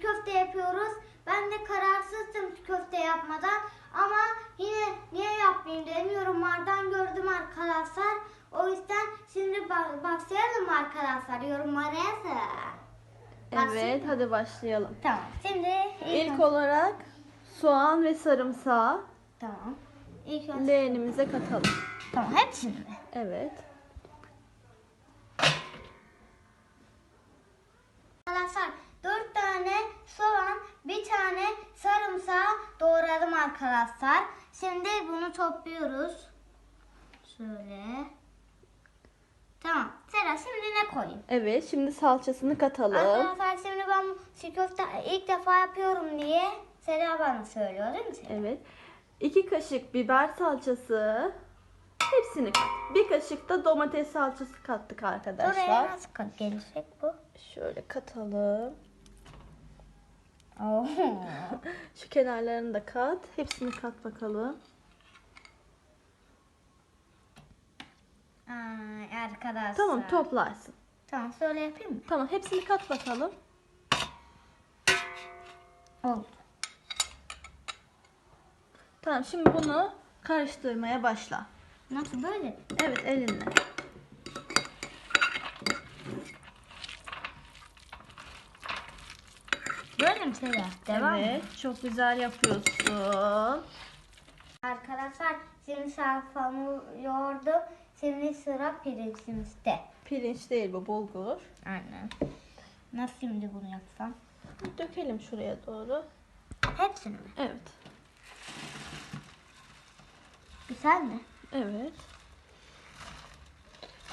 köfte yapıyoruz. Ben de kararsızdım köfte yapmadan. Ama yine niye yapmayayım dedim. Yorumlardan gördüm arkadaşlar. O yüzden şimdi ba- başlayalım arkadaşlar. Yorumlara yazın. Evet hadi başlayalım. Tamam. Şimdi ilk, İlk olarak soğan ve sarımsağı Tamam. İlk önce- leğenimize katalım. Tamam hepsini mi? Evet. Arkadaşlar 4 tane soğan, bir tane sarımsağı doğradım arkadaşlar. Şimdi bunu topluyoruz. Şöyle. Tamam. Sera şimdi ne koyayım? Evet şimdi salçasını katalım. Arkadaşlar şimdi ben çiğ köfte ilk defa yapıyorum diye Sera bana söylüyor değil mi Sera? Evet. İki kaşık biber salçası. Hepsini kat. Bir kaşık da domates salçası kattık Oraya arkadaşlar. nasıl kat- gelecek bu? Şöyle katalım. Oo. Şu kenarlarını da kat. Hepsini kat bakalım. Ay arkadaşlar. Tamam toplarsın. Tamam şöyle yapayım mı? Tamam hepsini kat bakalım. Oldu. Tamam şimdi bunu karıştırmaya başla. Nasıl böyle? Evet elinle. Mi Sera? Devam mı? Evet çok güzel yapıyorsun. Arkadaşlar şimdi salçamı yoğurdum. Şimdi sıra pirincimizde. Pirinç değil bu bulgur. Aynen. Nasıl şimdi bunu yapsam? Dökelim şuraya doğru. Hepsini mi? Evet. Güzel mi? Evet.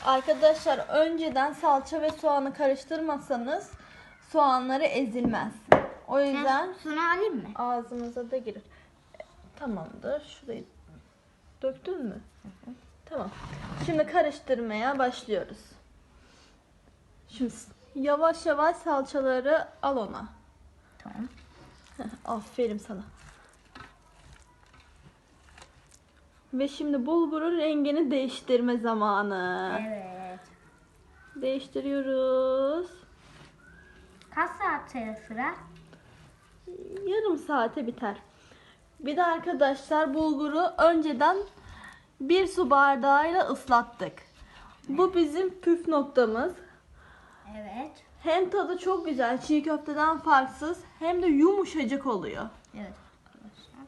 Arkadaşlar önceden salça ve soğanı karıştırmasanız soğanları ezilmez. O yüzden Şunu alayım mı? ağzımıza da girir. Tamamdır. Şurayı döktün mü? Tamam. Şimdi karıştırmaya başlıyoruz. Şimdi yavaş yavaş salçaları al ona. Tamam. Aferin sana. Ve şimdi bulgurun rengini değiştirme zamanı. Evet. Değiştiriyoruz. Kaç saat sıra? Yarım saate biter. Bir de arkadaşlar bulguru önceden bir su bardağıyla ıslattık. Bu bizim püf noktamız. Evet. Hem tadı çok güzel, çiğ köfteden farksız, hem de yumuşacık oluyor. Evet arkadaşlar.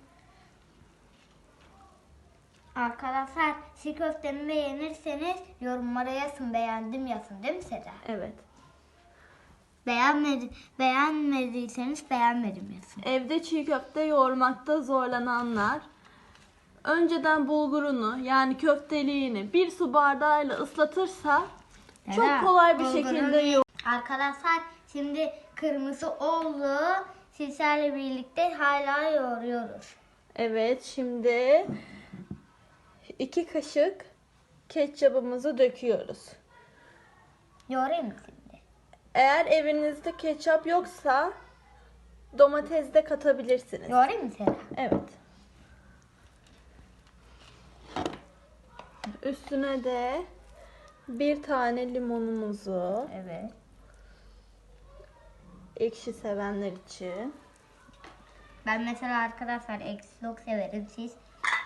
Arkadaşlar çiğ köftemi beğenirseniz yorumlara yazın beğendim yazın değil mi Seda? Evet. Beğenmedi, beğenmediyseniz beğenmedim yazın. Evde çiğ köfte yoğurmakta zorlananlar önceden bulgurunu yani köfteliğini bir su bardağıyla ıslatırsa çok Neden? kolay bir şekilde yoğur. Arkadaşlar şimdi kırmızı oldu. Sizlerle birlikte hala yoğuruyoruz. Evet şimdi iki kaşık ketçabımızı döküyoruz. Yoğurayım mı? Eğer evinizde ketçap yoksa domates de katabilirsiniz. Yoğurayım mı Sera? Evet. Üstüne de bir tane limonumuzu Evet. ekşi sevenler için Ben mesela arkadaşlar eksi çok severim. Siz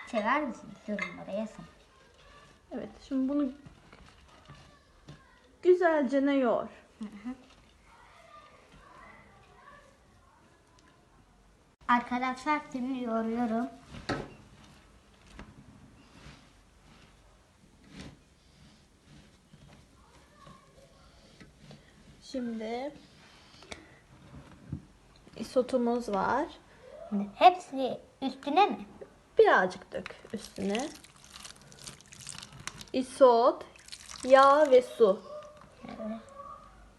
sever misiniz? Yorumlara yazın. Evet, şimdi bunu güzelce ne yoğur. Arkadaşlar şimdi yoğuruyorum. Şimdi isotumuz var. Hepsini üstüne mi? Birazcık dök üstüne. Isot, yağ ve su. Evet.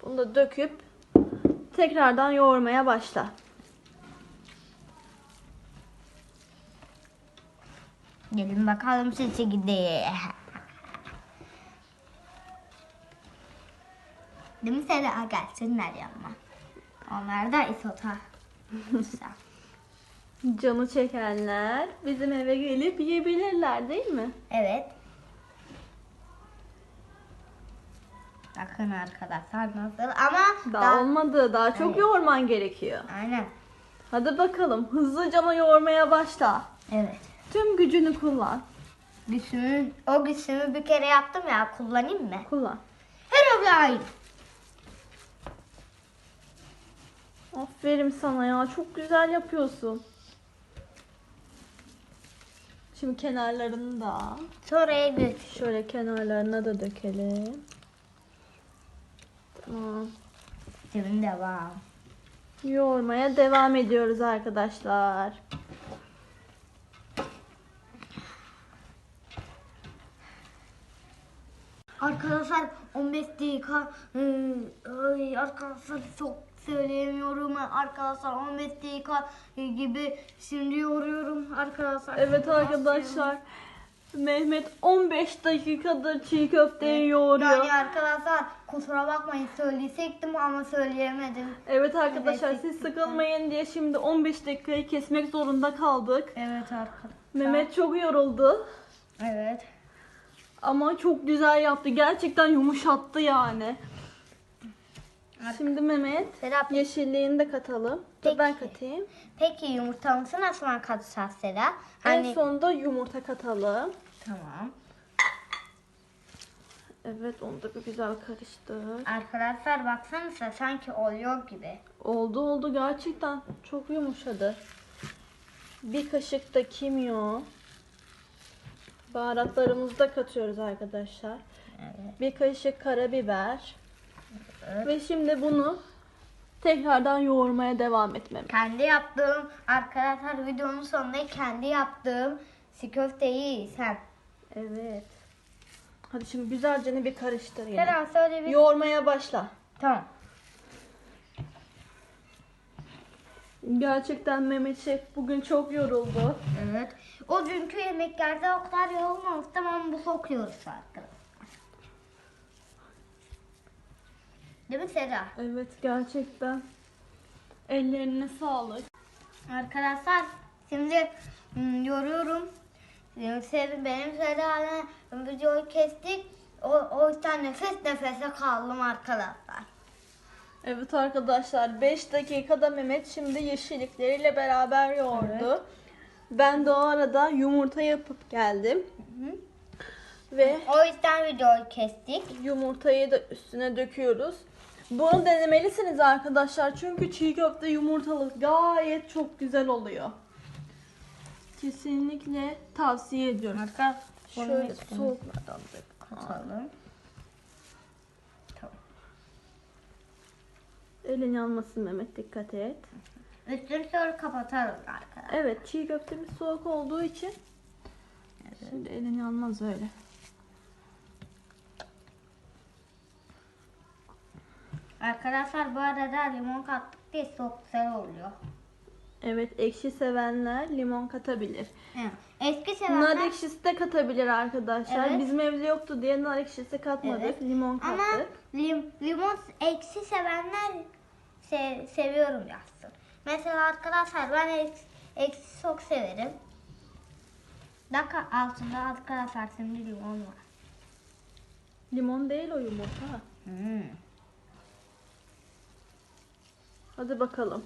Bunu da döküp tekrardan yoğurmaya başla. Gelin bakalım sesi gidiyor. Değil mi Seda? Gelsinler yanıma. Onlar da isota. Canı çekenler bizim eve gelip yiyebilirler değil mi? evet. Bakın arkadaşlar nasıl ama Daha olmadı. Daha çok Evet. yoğurman gerekiyor. Aynen. Hadi bakalım. Hızlıca yoğurmaya başla. Evet. Tüm gücünü kullan. Güçümü, o güçümü bir kere yaptım ya kullanayım mı? Kullan. Herobrine. Aferin sana ya. Çok güzel yapıyorsun. Şimdi kenarlarını da Sonra şöyle kenarlarına da dökelim. Tamam. Şimdi devam. Yoğurmaya devam ediyoruz arkadaşlar. Arkadaşlar 15 dakika ay, arkadaşlar çok söyleyemiyorum arkadaşlar 15 dakika gibi şimdi yoruyorum arkadaşlar. Evet arkadaşlar. Mehmet 15 dakikadır çiğ köfteyi yoğuruyor. Yani arkadaşlar kusura bakmayın söyleyecektim ama söyleyemedim. Evet arkadaşlar siz sıkılmayın diye şimdi 15 dakikayı kesmek zorunda kaldık. Evet arkadaşlar. Mehmet çok yoruldu Evet. ama çok güzel yaptı. Gerçekten yumuşattı yani. Şimdi Mehmet Serap yeşilliğini de katalım. Dur Peki. ben katayım. peki yumurtamızı nasıl katacağız Sera? En Hani sonunda yumurta katalım. tamam. Evet onu da bir güzel karıştır. Arkadaşlar baksanıza sanki oluyor gibi. Oldu oldu gerçekten çok yumuşadı. Bir kaşık da kimyon. Baharatlarımızı da katıyoruz arkadaşlar. Evet. Bir kaşık karabiber. Evet. Ve şimdi bunu tekrardan yoğurmaya devam etmem. Kendi yaptığım arkadaşlar videonun sonunda kendi yaptığım si köfteyi sen. Evet. Hadi şimdi güzelce bir karıştır yine. Sera söyle bir. Yoğurmaya başla. Tamam. Gerçekten Mehmet Şef bugün çok yoruldu. Evet. O dünkü yemeklerde o kadar yorulmamıştım ama bu sokuyoruz arkadaşlar. Değil mi Sera? Evet gerçekten. Ellerine sağlık. Arkadaşlar şimdi hmm, yoruyorum. Benim, Ser- benim Sera'yla videoyu kestik. O, o yüzden nefes nefese kaldım arkadaşlar. Evet arkadaşlar 5 dakikada Mehmet şimdi yeşillikleriyle beraber yoğurdu. Ben de o arada yumurta yapıp geldim. Ve O yüzden videoyu kestik. yumurtayı da üstüne döküyoruz. Bunu denemelisiniz arkadaşlar. Çünkü çiğ köfte yumurtalı gayet çok güzel oluyor. Kesinlikle tavsiye ediyorum. Arkadaşlar Şöyle soğuklardan da katalım. Tamam. Elin yanmasın Mehmet dikkat et. Üstünü sonra kapatalım arkadaşlar. Evet çiğ köftemiz soğuk olduğu için şimdi elin yanmaz öyle. Arkadaşlar bu arada limon kattık diye çok güzel oluyor. Evet ekşi sevenler limon katabilir. Evet. Eski Nar sevenler ekşisi de katabilir arkadaşlar. Evet. Bizim evde yoktu diye nar ekşisi katmadık. Evet. Limon ama kattık. lim, limon ekşi sevenler se- seviyorum yazsın. Mesela arkadaşlar ben eksi, eksi çok severim. Dakika altında arkadaşlar şimdi limon var. Limon değil o yumurta. Hmm. Hadi bakalım.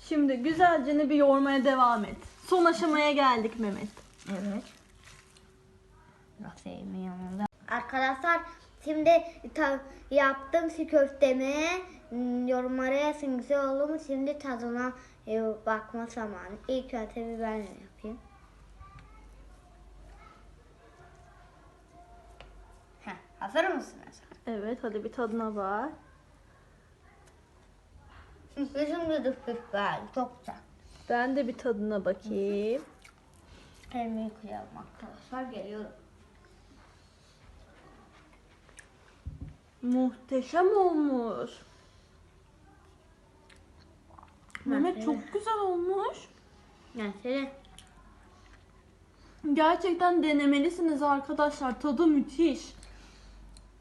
Şimdi güzelce bir yoğurmaya devam et. Son aşamaya geldik Mehmet. Evet. Yanında? Arkadaşlar şimdi ta- yaptım si köftemi. Hmm, Yorumlara yazın güzel oldu mu? Şimdi tadına e, bakma zamanı. İlk önce bir ben yapayım. Heh, hazır mısınız? Evet hadi bir tadına bak. Bizim de dıfkıf var. Çok güzel. Ben de bir tadına bakayım. Elimi yıkayalım arkadaşlar. Geliyorum. Muhteşem olmuş. Mehmet çok güzel olmuş. Mesela Gerçekten denemelisiniz arkadaşlar. Tadı müthiş.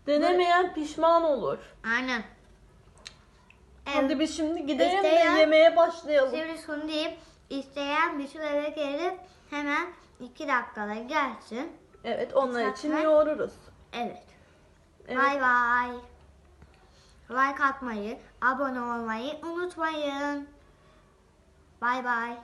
Denemeyen pişman olur. aynen. Hadi biz şimdi gidelim İsteyen- de yemeğe başlayalım. Şimdi şunu diyeyim. İsteyen bütün eve gelip hemen iki dakikada gelsin. Evet onlar için Zaten- yoğururuz. Evet. Evet. Bay bay. like atmayı, abone olmayı unutmayın. Bay bay.